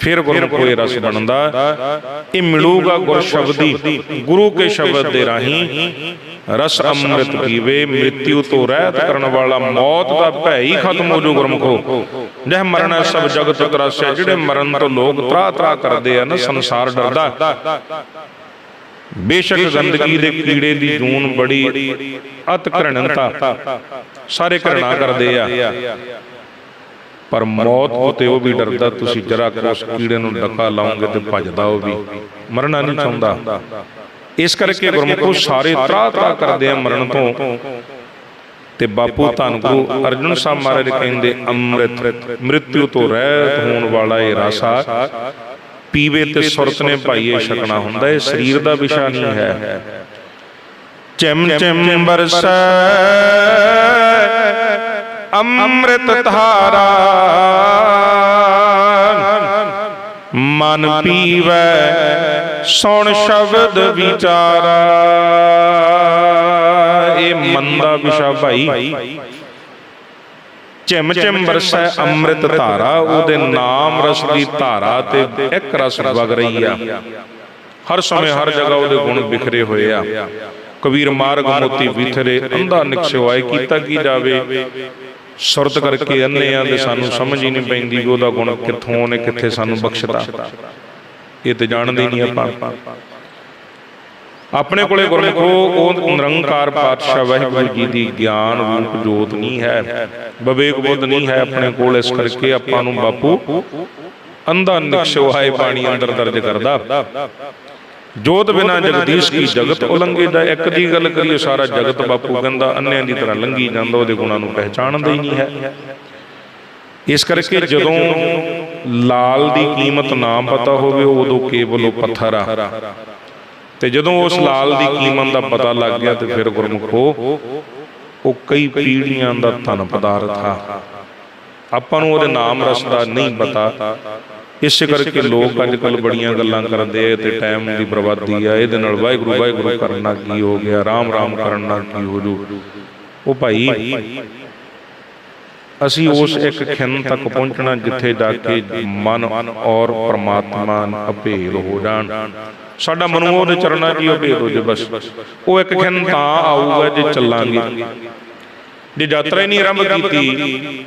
ਫਿਰ ਗੁਰਮੁਖ ਹੋਏ ਰਸ ਬਣਦਾ। ਇਹ ਮਿਲੂਗਾ ਗੁਰ ਸ਼ਬਦੀ। ਗੁਰੂ ਕੇ ਸ਼ਬਦ ਦੇ ਰਾਹੀਂ ਰਸ ਅੰਮ੍ਰਿਤ ਪੀਵੇ ਮ੍ਰਿਤਿਉ ਤੋਂ ਰਹਿਤ ਕਰਨ ਵਾਲਾ ਮੌਤ ਦਾ ਭੈ ਹੀ ਖਤਮ ਹੋ ਜੂ ਗੁਰਮੁਖੋ ਜਹ ਮਰਨ ਸਭ ਜਗਤ ਗਰਾਸਿਆ ਜਿਹੜੇ ਮਰਨ ਤੋਂ ਲੋਕ ਤਰਾ ਤਰਾ ਕਰਦੇ ਆ ਨਾ ਸੰਸਾਰ ਡਰਦਾ। ਬੇਸ਼ੱਕ ਗੰਦਗੀ ਦੇ ਕੀੜੇ ਦੀ ਜੂਨ ਬੜੀ ਅਤ ਘ੍ਰਿਣਤਾ ਸਾਰੇ ਘ੍ਰਿਣਾ ਕਰਦੇ ਆ। ਪਰ ਮੌਤ ਉਤੇ ਉਹ ਵੀ ਡਰਦਾ, ਤੁਸੀਂ ਜਰਾ ਕੁ ਕੀੜੇ ਨੂੰ ਡੱਕਾ ਲਾਉਂਗੇ ਤੇ ਭੱਜਦਾ ਉਹ ਵੀ। ਮਰਨਾ ਨਹੀਂ ਚਾਹੁੰਦਾ। ਇਸ ਕਰਕੇ ਗੁਰਮੁਖੋ ਸਾਰੇ ਤਰਾ ਤਰਾ ਕਰਦੇ ਆ ਮਰਨ ਤੋਂ। ਤੇ ਬਾਪੂ ਧੰਨ ਗੁਰੂ ਅਰਜਨ ਸਾਹਿਬ ਮਹਾਰਾਜ ਕਹਿੰਦੇ, ਅੰਮ੍ਰਿਤ ਮ੍ਰਿਤਿਉ ਤੋਂ ਰਹਿਤ ਹੋਣ ਵਾਲਾ ਇਹ ਰਸਾ, ਪੀਵੇ ਤੇ ਸੁਰਤ ਨੇ ਭਾਈਏ ਛਕਣਾ ਹੁੰਦਾ, ਇਹ ਸਰੀਰ ਦਾ ਵਿਸ਼ਾ ਨਹੀਂ ਹੈ। ਚਿਮ ਚਿਮ ਬਰਸੈ ਅੰਮ੍ਰਿਤ ਧਾਰਾ। ਮਨ ਪੀਵੈ ਸੁਣ ਸ਼ਬਦ ਵਿਚਾਰਾ। ਇਹ ਮਨ ਦਾ ਵਿਸ਼ਾ ਭਾਈ। ਚਿਮ ਚਿਮ ਵਰਸੈ ਅੰਮ੍ਰਿਤ ਧਾਰਾ। ਉਹਦੇ ਨਾਮ ਰਸ ਦੀ ਧਾਰਾ ਤੇ ਇੱਕ ਰਸ ਵਗ ਰਹੀ ਆ। ਹਰ ਸਮੇਂ ਹਰ ਜਗ੍ਹਾ ਉਹਦੇ ਗੁਣ ਬਿਖਰੇ ਹੋਏ ਆ। ਕਬੀਰ ਮਾਰਗ ਮੋਤੀ ਵਿਥਰੇ ਅੰਧਾ ਨਿਕਸਿਵਾਏ ਕੀਤਾ ਕੀ ਜਾਵੇ? ਸੁਰਤ ਕਰਕੇ ਅੰਨੇ ਆ ਤੇ ਸਾਨੂੰ ਸਮਝ ਹੀ ਨਹੀਂ ਪੈਂਦੀ ਉਹਦਾ ਗੁਣ ਕਿੱਥੋਂ ਨੇ ਕਿੱਥੇ ਸਾਨੂੰ ਬਖਸ਼ਦਾ। ਇਹ ਤੇ ਜਾਣਦੇ ਨਹੀਂ ਆਪਾਂ। ਆਪਣੇ ਕੋਲੇ ਗੁਰਮੁਖੋ ਉਹ ਨਿਰੰਕਾਰ ਪਾਤਸ਼ਾਹ ਵਾਹਿਗੁਰੂ ਜੀ ਦੀ ਗਿਆਨ ਰੂਪ ਜੋਤ ਨਹੀਂ ਹੈ। ਵਿਵੇਕ ਬੁੱਧ ਨਹੀਂ ਹੈ ਆਪਣੇ ਕੋਲ ਇਸ ਕਰਕੇ ਆਪਾਂ ਨੂੰ ਬਾਪੂ ਅੰਧਾ ਨਿਕਸ਼ਵਾਏ ਪਾਣੀ ਅੰਦਰ ਦਰਜ ਕਰਦਾ। ਜੋਤ ਬਿਨਾ ਜਗਦੀਸ਼ ਕੀ ਜਗਤ ਉਲੰਘੇ ਦਾ ਇੱਕ ਦੀ ਗੱਲ ਕਰੀਏ ਸਾਰਾ ਜਗਤ ਬਾਪੂ ਕਹਿੰਦਾ ਅੰਨਿਆਂ ਦੀ ਤਰ੍ਹਾਂ ਲੰਘੀ ਜਾਂਦਾ ਉਹਦੇ ਗੁਣਾਂ ਨੂੰ ਪਹਿਚਾਣਦਾ ਹੀ ਨਹੀਂ ਹੈ। ਇਸ ਕਰਕੇ ਜਦੋਂ ਲਾਲ ਦੀ ਕੀਮਤ ਨਾ ਪਤਾ ਹੋਵੇ ਉਦੋਂ ਕੇਵਲ ਉਹ ਪੱਥਰ ਆ। ਤੇ ਜਦੋਂ ਉਸ ਲਾਲ ਦੀ ਕੀਮਤ ਦਾ ਪਤਾ ਲੱਗ ਗਿਆ ਤੇ ਫਿਰ ਗੁਰਮੁਖੋ ਉਹ ਕਈ ਪੀੜ੍ਹੀਆਂ ਦਾ ਧਨ ਪਦਾਰਥ ਆ। ਆਪਾਂ ਨੂੰ ਉਹਦੇ ਨਾਮ ਰਸ ਦਾ ਨਹੀਂ ਪਤਾ। ਇਸੇ ਕਰਕੇ ਲੋਕ ਅੱਜ ਕੱਲ ਬੜੀਆਂ ਗੱਲਾਂ ਕਰਦੇ ਆ ਤੇ ਟਾਈਮ ਦੀ ਬਰਬਾਦੀ ਆ ਇਹਦੇ ਨਾਲ ਵਾਹਿਗੁਰੂ ਵਾਹਿਗੁਰੂ ਕਰਨਾ ਕੀ ਹੋ ਗਿਆ ਰਾਮ ਰਾਮ ਕਰਨਾ ਕੀ ਹੋ ਜੂ। ਉਹ ਭਾਈ ਅਸੀਂ ਉਸ ਇੱਕ ਖਿੰਨ ਤੱਕ ਪਹੁੰਚਣਾ ਜਿੱਥੇ ਜਾ ਕੇ ਮਨ ਔਰ ਪ੍ਰਮਾਤਮਾ ਅਭੇਦ ਹੋ ਜਾਣ। ਸਾਡਾ ਮਨੁ ਉਹਦੇ ਚਰਨਾਂ 'ਚ ਹੀ ਅਭੇਦ ਹੋ ਜੇ ਬਸ। ਉਹ ਇੱਕ ਖਿੰਨ ਤਾਂ ਆਊਗਾ ਜੇ ਚੱਲਾਂਗੇ। ਜੇ ਯਾਤਰਾ ਹੀ ਨਹੀਂ ਆਰੰਭ ਕੀਤੀ।